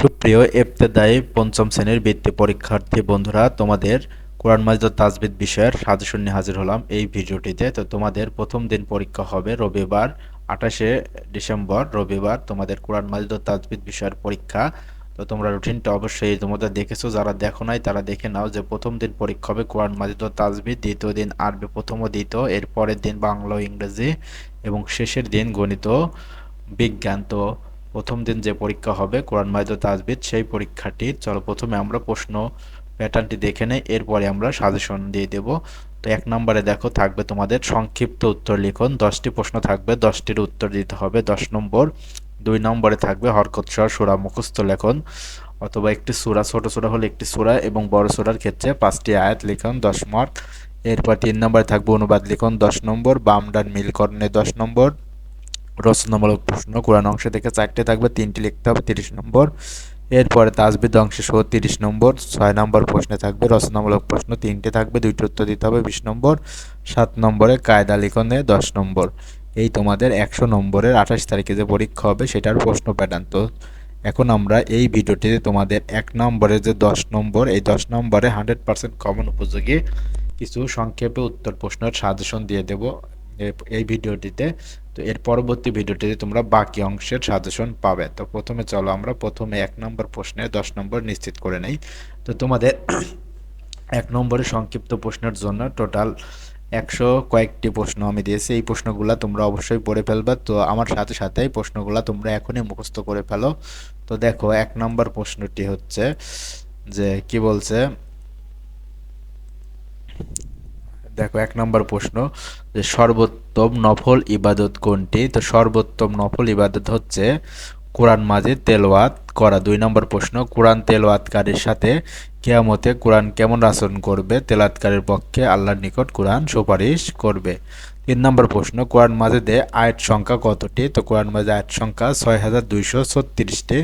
সুপ্রিয় ইবতেদায়ী পঞ্চম শ্রেণির বৃত্তি পরীক্ষার্থী বন্ধুরা, তোমাদের কোরআন মাজিদ তাজবিদ বিষয়ের সাজেশন নিয়ে হাজির হলাম এই ভিডিওটিতে। তো তোমাদের প্রথম দিন পরীক্ষা হবে রবিবার আঠাশে ডিসেম্বর, রবিবার তোমাদের কোরআন মাজিদ তাজবিদ বিষয়ের পরীক্ষা। তো তোমরা রুটিনটা অবশ্যই তোমাদের দেখেছ, যারা দেখো নাই তারা দেখে নাও যে প্রথম দিন পরীক্ষা হবে কোরআন মাজিদ তাজবিদ, দ্বিতীয় দিন আরবি, প্রথম ও দ্বিতীয় এর পরের দিন বাংলা ইংরেজি এবং শেষের দিন গণিত, বিজ্ঞান। তো প্রথম দিন যে পরীক্ষা হবে, কোরআন মাজিদ ও তাজবিদ সেই পরীক্ষাটি, চলো প্রথমে আমরা প্রশ্ন প্যাটার্নটি দেখে নেই, এরপরে আমরা সাজেশন দিয়ে দেব। তো এক নম্বরে দেখো, থাকবে তোমাদের সংক্ষিপ্ত উত্তর লিখন, দশটি প্রশ্ন থাকবে, দশটির উত্তর দিতে হবে, দশ নম্বর। দুই নম্বরে থাকবে হরকত স্বর সুরা মুখস্থ লেখন, অথবা একটি সুরা, ছোট সুরা হলে একটি সুরা এবং বড় সুরার ক্ষেত্রে পাঁচটি আয়াত লিখন, দশ মার্ক। এরপর তিন নম্বরে থাকবে অনুবাদ লিখন, দশ নম্বর বাম ডান মিলকরণে দশ নম্বর। রচনামূলক প্রশ্ন। কোরআন অংশ থেকে চারটে থাকবে, তিনটি লিখতে হবে, তিরিশ নম্বর। এরপরে তাজবিদ অংশে সহ তিরিশ নম্বর, ছয় নম্বর প্রশ্নে থাকবে, রচনামূলক প্রশ্ন তিনটে থাকবে, দুইটি উত্তর দিতে হবে, বিশ নম্বর। সাত নম্বরে কায়দা লিখনে দশ নম্বর। এই তোমাদের একশো নম্বরের আঠাশ তারিখে যে পরীক্ষা হবে, সেটার প্রশ্ন প্যাটার্ন। তো এখন আমরা এই ভিডিওটিতে তোমাদের এক নম্বরে যে দশ নম্বর, এই দশ নম্বরে হান্ড্রেড পার্সেন্ট কমন উপযোগী কিছু সংক্ষেপে উত্তর প্রশ্নের সাজেশন দিয়ে দেব। এই ভিডিওটিতে তো এর পরবর্তী ভিডিওটিতে তোমরা বাকি অংশের সাজেশন পাবে। তো প্রথমে চলো আমরা প্রথমে এক নম্বর প্রশ্নে দশ নম্বর নিশ্চিত করে নেই। তো তোমাদের এক নম্বরে সংক্ষিপ্ত প্রশ্নের জন্য টোটাল একশো কয়েকটি প্রশ্ন আমি দিয়েছি। এই প্রশ্নগুলো তোমরা অবশ্যই পড়ে ফেলবে। তো আমার সাথে সাথে এই প্রশ্নগুলো তোমরা এখনই মুখস্থ করে ফেলো। তো দেখো, এক নম্বর প্রশ্নটি হচ্ছে যে, কি বলছে? দেখো, এক নম্বর প্রশ্ন, যে সর্বোত্তম নফল ইবাদত কোনটি? তো সর্বোত্তম নফল ইবাদত হচ্ছে কোরআন মাঝে তেলওয়াত করা। দুই নম্বর প্রশ্ন, কোরআন তেলওয়াতকারীর সাথে কেয়ামতে কোরআন কেমন আচরণ করবে? তেলাতকারীর পক্ষে আল্লাহর নিকট কোরআন সুপারিশ করবে। তিন নম্বর প্রশ্ন, কোরআন মাজিদে আয়াত সংখ্যা কতটি? তো কোরআন মাঝে আয়াত সংখ্যা ছয় হাজার দুইশো ছত্রিশটি।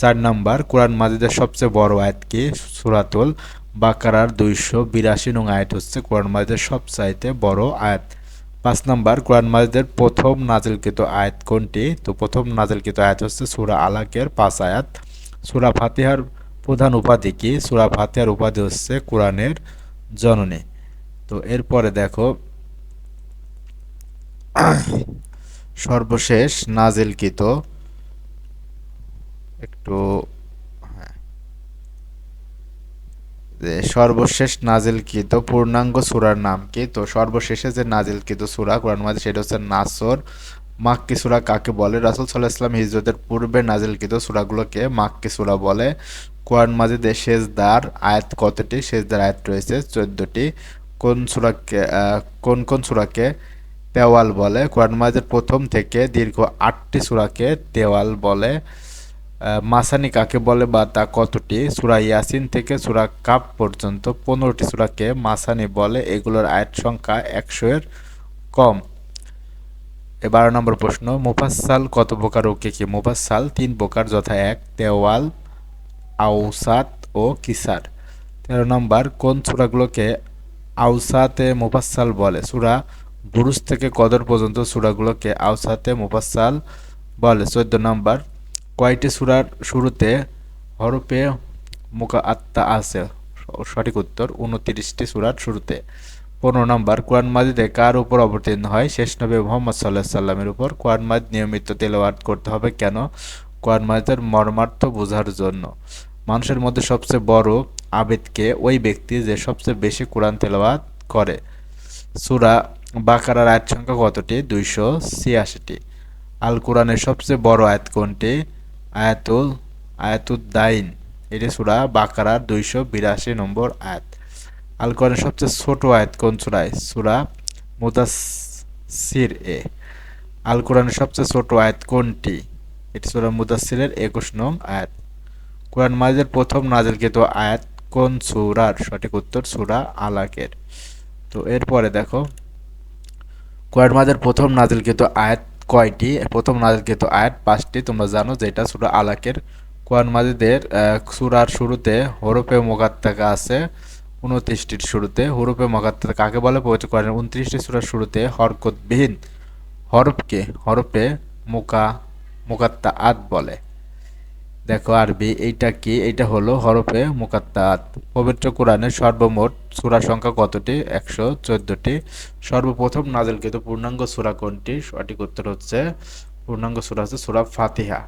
চার নম্বর, কোরআন মাজিদের সবচেয়ে বড় আয়াত কি? সুরাতুল বাকারার দুইশো বিরাশি নং আয়াত হচ্ছে কোরআন মাজিদের সবচাইতে বড় আয়াত। পাঁচ নম্বর, কোরআন মাজিদের প্রথম নাজিলকৃত আয়াত কোনটি? তো প্রথম নাজিলকৃত আয়াত হচ্ছে সুরা আলাকের পাঁচ আয়াত। সুরা ফাতিহার প্রধান উপাধি কি? সুরা ফাতিহার উপাধি হচ্ছে কোরআনের জননী। তো এরপরে দেখো, সর্বশেষ নাজিলকৃত একটু সর্বশেষ নাজিলকৃত পূর্ণাঙ্গ সুরার নাম কি? তো সর্বশেষে যে নাজিলকৃত সুরা, কোরআন মাঝে সেটা হচ্ছে নাসর। মাক্কি সুরা কাকে বলে? রাসুল সাল্লাহ ইসলাম হিজরতের পূর্বে নাজিলকৃত সুরাগুলোকে মাক্কি সুরা বলে। কোরআন মাজিদে শেষদার আয়াত কতটি? শেষদার আয়াত রয়েছে চোদ্দটি। কোন সুরাকে কোন কোন সুরাকে তেওয়াল বলে? কোরআন মাজিদের প্রথম থেকে দীর্ঘ আটটি সুরাকে তেওয়াল বলে। মাসানি কাকে বলে বা তা কতটি? সুরা ইয়াসিন থেকে সুরা কাপ পর্যন্ত পনেরোটি সুরাকে মাসানি বলে। এগুলোর আয়াত সংখ্যা একশো এর কম। বারো নম্বর প্রশ্ন মুফাসাল কত প্রকার ও কে কি? মুফাসাল তিন প্রকার, যথা এক তেওয়াল আউসাত ও কিসার। তেরো নম্বর, কোন সুরাগুলোকে আউসাতে মুফাসাল বলে? সুরা বুরুজ থেকে কদর পর্যন্ত সুরাগুলোকে আউসাতে মুফাসাল বলে। চোদ্দ নম্বর কয়টি সুরার শুরুতে হরফে মুকা আত্মা আছে। সঠিক উত্তর, উনতিরিশটি সুরার শুরুতে। পনেরো নম্বর, কোরআন মাজিদে কার উপর অবতীর্ণ হয়? শেষ নবী মোহাম্মদ সাল্লাহ সাল্লামের উপর। কোরআন মাজিদ নিয়মিত তেলাওয়াত করতে হবে কেন? কোরআন মাজিদের মর্মার্থ বোঝার জন্য। মানুষের মধ্যে সবচেয়ে বড় আবেদকে ওই ব্যক্তি যে সবচেয়ে বেশি কোরআন তেলাওয়াত করে। সুরা বাকারার আয়াত সংখ্যা কতটি? দুইশো ছিয়াশিটি। আল কোরআনের সবচেয়ে বড় আয়াত কোনটি? আয়াতুল, আয়াতুদ্দাইন। এটি সুরা বাকারার দুইশো বিরাশি নম্বর আয়াত। আল কোরআনের সবচেয়ে ছোট আয়াত কোন সুরায়? সুরা মুদাসির এ। আল কোরআনের সবচেয়ে ছোট আয়াত কোনটি? এটি সুরা মুদাসিরের একুশ নং আয়াত। কোরআন মাজিদের প্রথম নাজিলকৃত আয়াত কোন সুরার? সঠিক উত্তর সুরা আলাকের। তো এরপরে দেখো, কোরআন মাজিদের প্রথম নাজিলকৃত আয়াত কয়টি? প্রথম নাজিলকৃত আয়াত, পাঁচটি। তোমরা জানো যেটা সুরা আলাকের। কোরআন মাজিদের সুরার শুরুতে হরফে মোকাত্তাকা আছে উনত্রিশটির শুরুতে। হরফে মোকাত্তা কাকে বলে? পবিত্র কোরআনের উনত্রিশটি সুরার শুরুতে দেখো আরবি, এইটা কি? এইটা হলো হরফে মুকাত্তাত। পবিত্র কোরআনের সর্বমোট সূরা সংখ্যা কতটি? একশো চোদ্দটি। সর্বপ্রথম নাজিলকৃত পূর্ণাঙ্গ সূরা কোনটি? সঠিক উত্তর হচ্ছে পূর্ণাঙ্গ সূরা হচ্ছে সূরা ফাতিহা।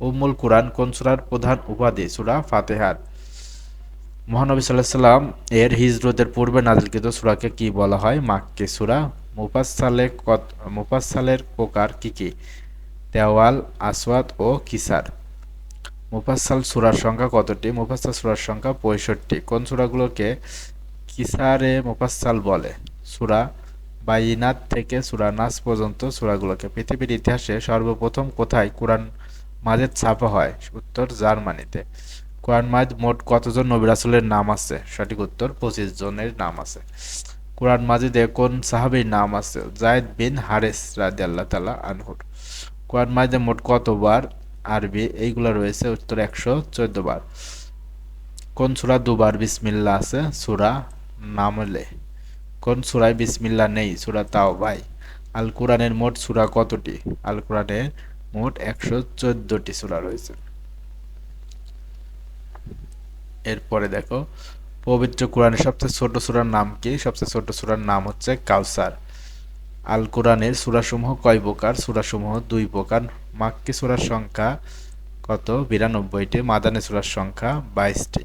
উম্মুল কোরআন কোন সূরার প্রধান উপাধি? সূরা ফাতিহার। মহানবী সাল্লাহ সাল্লাম এর হিজরতের পূর্বে নাজিলকৃত সূরাকে কি বলা হয়? মাক্কি সূরা। মুফাসসালে কত মুফাসসালের প্রকার কি কি? দেওয়াল আসওয়াদ ও কিসার মুফাসসাল সুরার সংখ্যা কতটি? মুফাসসাল সুরার সংখ্যা পঁয়ষট্টি। কোন সূরাগুলোকে কিসারে মুফাসসাল বলে? সূরা বাইনাত থেকে সূরা নাস পর্যন্ত সূরাগুলোকে। পৃথিবীর ইতিহাসে সর্বপ্রথম কোথায় কোরআন মাজিদ ছাপা হয়? উত্তর জার্মানিতে। কোরআন মাজিদ মোট কতজন নবী রাসূলের নাম আছে? সঠিক উত্তর, পঁচিশ জনের নাম আছে। কোরআন মাজিদে কোন সাহাবীর নাম আছে? জায়দ বিন হারেস রাদিয়াল্লাহু তালা আনহুর। কোরআন মাজিদে মোট কতবার আরবি, এইগুলো রয়েছে উত্তর একশো চোদ্দ বার। কোন সুরা দুবার বিসমিল্লা আছে? সুরা নামলে। কোন সুরায় বিসমিল্লা নেই? সুরা তাও ভাই। আল কোরআনের মোট সুরা কতটি? আল কোরআনের মোট একশো চোদ্দটি সুরা রয়েছে। এরপরে দেখো, পবিত্র কোরআনের সবচেয়ে ছোট সুরার নাম কি? সবচেয়ে ছোট সুরার নাম হচ্ছে কাউসার। আল কোরআনের সুরাসমূহ কয় প্রকার? সুরাসমূহ দুই প্রকার। মাক্কি সুরার সংখ্যা কত? বিরানব্বইটি। মাদানী সুরার সংখ্যা বাইশটি।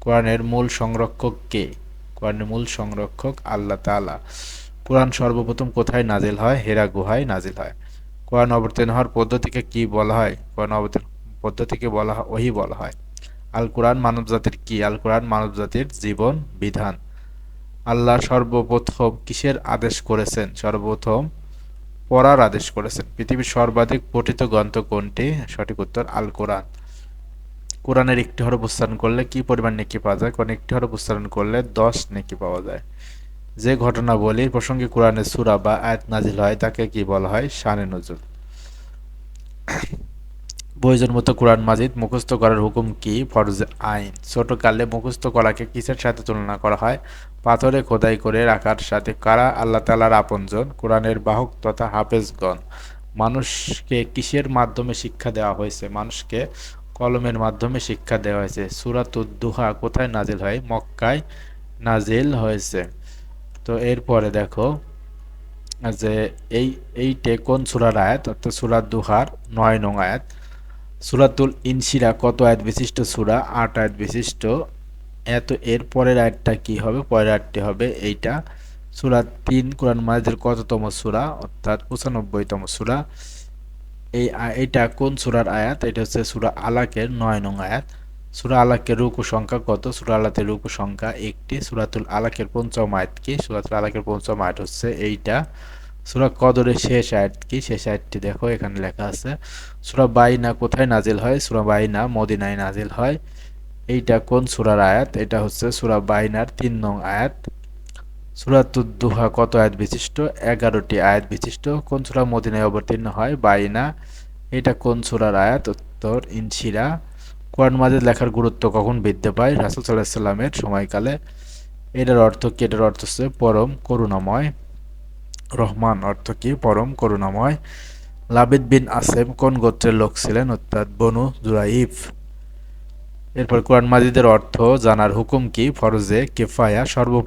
কোরআনের মূল সংরক্ষক কে? কোরআনের মূল সংরক্ষক আল্লাহ তালা কোরআন সর্বপ্রথম কোথায় নাজিল হয়? হেরা গুহায় নাজিল হয়। কোরআন অবতীর্ণ হওয়ার পদ্ধতিকে কি বলা হয়? কোরআন অবতীর্ণ পদ্ধতিকে বলা হয়, ওহি বলা হয়। আল কোরআন মানবজাতির কি? আল কোরআন মানবজাতির জীবন বিধান। আল্লাহ সর্বপ্রথম কিসের আদেশ করেছেন? সর্বপ্রথম পড়ার আদেশ করেছেন। পৃথিবীর সর্বাধিক পঠিত গ্রন্থ কোনটি? সঠিক উত্তর আল কোরআন কোরআনের একটি হরফ উচ্চারণ করলে কি পরিমাণ নেকি পাওয়া যায়? কোন একটি হরফ উচ্চারণ করলে দশ নেকি পাওয়া যায়? যে ঘটনাবলীর প্রসঙ্গে কোরআনের সুরা বা আয়াত নাজিল হয়, তাকে কি বলা হয়? শানে নজরুল প্রয়োজন মতো কোরআন মাজিদ মুখস্থ করার হুকুম কি? ফরজ আইন। ছোটকালে মুখস্থ করাকে কিসের সাথে তুলনা করা হয়? পাথরে খোদাই করে রাখার সাথে কারা আল্লাহ তালার আপনজন? কোরআনের বাহক তথা হাফেজগণ। মানুষকে কিসের মাধ্যমে শিক্ষা দেওয়া হয়েছে? মানুষকে কলমের মাধ্যমে শিক্ষা দেওয়া হয়েছে। সুরাতুদ্দুহা কোথায় নাজিল হয়? মক্কায় নাজিল হয়েছে। তো এরপরে দেখো যে এই, এইটে কোন সুরার আয়াত? অর্থাৎ সুরাত দুহার নয় নং আয়াত। সুরাতুল ইনসিরা কত আয়াত বিশিষ্ট সুরা? আট আয়াত বিশিষ্ট। এত এর পরের আয়াতটা কি হবে? পরের আয়াতটি হবে এইটা। সুরা তিন, কোরআন মাজিদের কততম সুরা? অর্থাৎ পঁচানব্বইতম সুরা। এই এইটা কোন সুরার আয়াত? এটা হচ্ছে সুরা আলাকের নয় নং আয়াত। সুরা আলাকের রুকু সংখ্যা কত? সুরা আলাতের রুকু সংখ্যা একটি। সুরাতুল আলাকের পঞ্চম আয়াত কি? সুরাতুল আলাকের পঞ্চম আয়াত হচ্ছে এইটা। সুরা কদরের শেষ আয়াত কি? শেষ আয়াতটি দেখো, এখানে লেখা আছে, সুরা বাইনা কোথায় নাজিল হয়? সুরা বাইনা মদিনায় নাজিল হয়। এইটা কোন সুরার আয়াত? এটা হচ্ছে সুরা বাইনার তিন নং আয়াত। সুরাতুদ্দুহা কত আয়াত বিশিষ্ট? এগারোটি আয়াত বিশিষ্ট। কোন সুরা মদিনায় অবতীর্ণ হয়? বাইনা। এটা কোন সুরার আয়াত? উত্তর, ইনশিরা। কোরআন মাজিদ লেখার গুরুত্ব কখন বৃদ্ধি পায়? রাসুল সাল্লাহ সাল্লামের সময়কালে। এটার অর্থ কি? এটার অর্থ হচ্ছে পরম করুণাময়। রহমান অর্থ কি? পরম করুণাময়। লাবিদ বিন আসেম কোন গোত্রের লোক ছিলেন? অর্থাৎ বনু জুরাইফ এরপর কোরআন মাজিদের অর্থ জানার হুকুম কি? ফরজে কেফায়া সর্ব,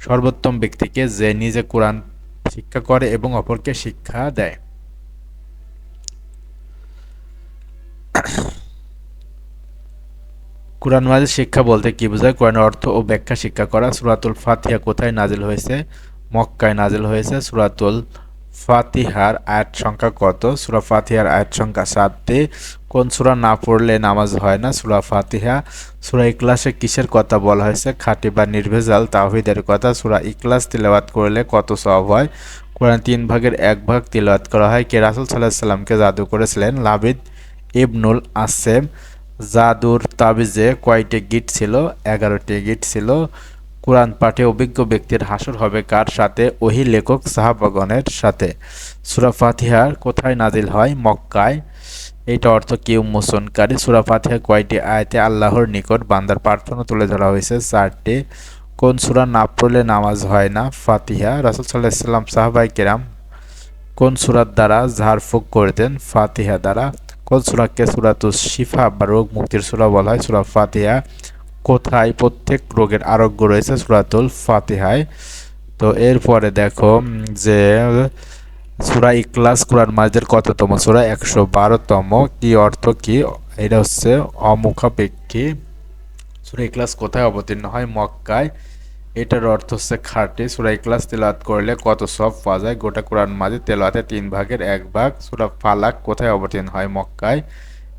সর্বোত্তম ব্যক্তিকে যে নিজে কোরআন শিক্ষা করে এবং অপরকে শিক্ষা দেয়। কোরআন মাজিদ শিক্ষা বলতে কি বোঝায়? কোরআনের অর্থ ও ব্যাখ্যা শিক্ষা করা। সুরাতুল ফাতিহা কোথায় নাজিল হয়েছে? মক্কায় নাজিল হয়েছে সুরাতুল ফাতিহার আয়াত সংখ্যা কত? সুরা ফাতিহার আয়াত সংখ্যা সাতটি। কোন সুরা না পড়লে নামাজ হয় না? সুরা ফাতিহা, সুরা ইকলাসে কিসের কথা বলা হয়েছে? খাঁটি বা নির্ভেজাল তাহিদের কথা। সুরা ইকলাস তিলাবাত করলে কত সব হয়? কোরআন তিন ভাগের এক ভাগ তিলাবাত করা হয়। কে রাসুল সাল্লাহ সাল্লামকে জাদু করেছিলেন? লাবিদ ইবনুল আসেম। জাদুর তাবিজে কয়টি গিট ছিল? এগারোটি গিট ছিল। কোরআন পাঠে অভিজ্ঞ ব্যক্তির হাসর হবে কার সাথে? ওহি লেখক সাহাবাগনের সাথে। সুরা ফাতিহার কোথায় নাজিল হয়? মক্কায়। এটা অর্থ কেউ উন্মোচনকারী সুরা ফাতিহা কয়টি আয়তে আল্লাহর নিকট বান্দার প্রার্থনা তুলে ধরা হয়েছে? চারটি। কোন সুরা না পড়লে নামাজ হয় না? ফাতিহা। রাসুল সাল্লাহ সাল্লাম সাহাবাই কেরাম কোন সুরার দ্বারা ঝাড়ফুঁক করতেন ফাতিহা দ্বারা। কোন সুরাকে সুরাতুস শিফা বা রোগ মুক্তির সুরা বলা হয়? সুরা ফাতিহা কোথায় প্রত্যেক রোগের আরোগ্য রয়েছে? সুরাতুল ফাতিহায়। তো এরপরে দেখো যে সুরা ইকলাস কোরআন মাজিদের কততম সুরা? একশো বারোতম। কি অর্থ কি? এটা হচ্ছে অমুখাপেক্ষী। সুরা ইকলাস কোথায় অবতীর্ণ হয়? মক্কায়। এটার অর্থ হচ্ছে খাঁটি। সুরা ইকলাস তেলাত করলে কত সব পাওয়া যায়? গোটা কোরআন মাজিদ তেলাতে তিন ভাগের এক ভাগ। সুরা ফালাক কোথায় অবতীর্ণ হয়? মক্কায়।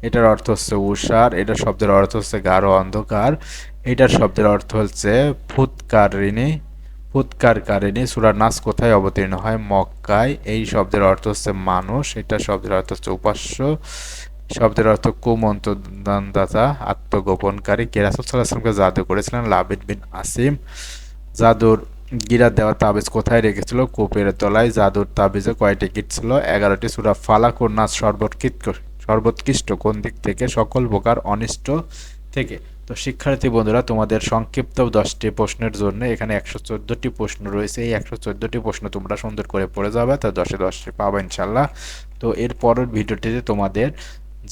এটার অর্থ হচ্ছে উষার এটার শব্দের অর্থ হচ্ছে গাঢ় অন্ধকার, এটার শব্দের অর্থ হচ্ছে ফুৎকারিণী, ফুৎকারকারিণী, সুরা নাস কোথায় অবতীর্ণ হয়? মক্কায়। এই শব্দের অর্থ হচ্ছে মানুষ, এটা শব্দের অর্থ হচ্ছে উপাস্য, শব্দের অর্থ কুমন্ত্রদাতা আত্মগোপনকারী। কে রাসুল জাদু করেছিলেন? লাবিদ বিন আসিম। জাদুর গিরা দেওয়া তাবিজ কোথায় রেখেছিল? কূপের তলায়। জাদুর তাবিজে কয়টি গিট ছিল? এগারোটি। সুরা ফালাক ও নাচ সর্বোৎকৃষ্ট সর্বোৎকৃষ্ট কোন দিক থেকে? সকল প্রকার অনিষ্ট থেকে। তো শিক্ষার্থী বন্ধুরা, তোমাদের সংক্ষিপ্ত দশটি প্রশ্নের জন্য এখানে একশো চোদ্দোটি প্রশ্ন রয়েছে। এই একশো চোদ্দোটি প্রশ্ন তোমরা সুন্দর করে পড়ে যাবে, তো দশে দশটি পাবে ইনশাল্লাহ তো এর পরের ভিডিওটিতে তোমাদের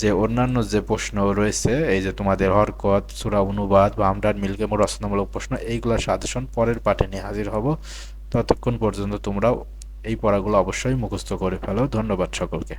যে অন্যান্য যে প্রশ্ন রয়েছে, এই যে তোমাদের হরকত, সুরা অনুবাদ বা আমরার মিলকে রচনামূলক প্রশ্ন, এইগুলোর সাজেশন পরের পাঠে নিয়ে হাজির হব। ততক্ষণ পর্যন্ত তোমরা এই পড়াগুলো অবশ্যই মুখস্থ করে ফেলো। ধন্যবাদ সকলকে।